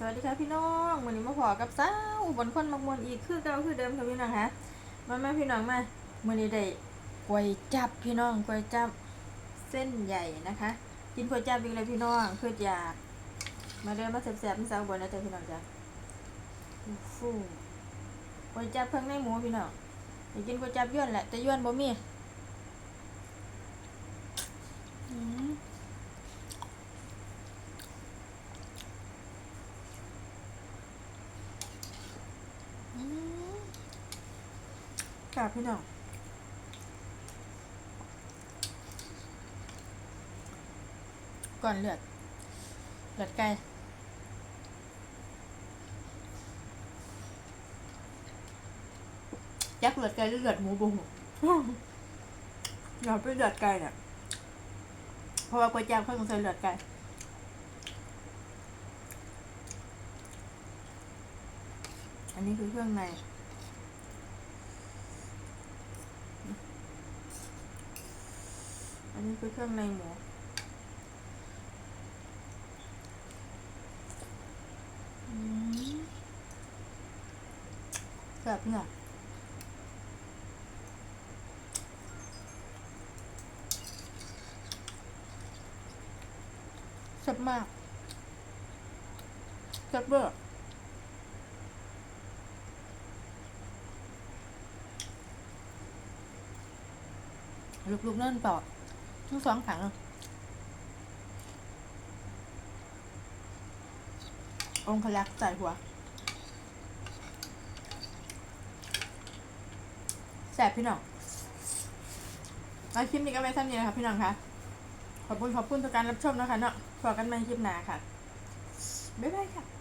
สวัสดีค่ะพี่น้องวันนี้มาพอกับสาวบนคนมักมวนอีกคือเก่าคือเดิมค่ะพี่น้องคะมามาพี่น้องมาวันนี้ได้ก๋วยจับพี่น้องก๋วยจับเส้นใหญ่นะคะ กินก๋วยจับอีกเลยพี่น้องคืออยาก มาเดินมาแซ่บๆมาสาวบนนะจ๊ะพี่น้องจ้ะฟูก๋วยจับเครื่งในหมูพี่น้องอยากกินก๋วยจับย้วนแหละแต่ย้วนบ่มีอืม ค่ะพี่น้องก่อนเลือดเลือดไก่ยักษ์เลือดไก่หรือเลือดหมูบุ้งอยากไปเลือดไก่เนี่ยเพราะว่าก๋วยจั๊บเขาต้องใส่เลือดไก่อันนี้คือเครื่องใน อันนี้คือเครื่องในหมูอืมแบบเนี่ยแซ่บมากแซ่บเบอร์ลูกๆนั่นต่อ ทั้งสองขังองคลักษ์ใส่หัวแสบพี่น้องเอาคลิปนี้ก็ไม่สั้นนี้นะคะพี่น้องคะขอบคุณขอบคุณทุกการรับชมนะคะเนาะพบกันใหม่คลิปหน้าค่ะ บ๊ายบายค่ะ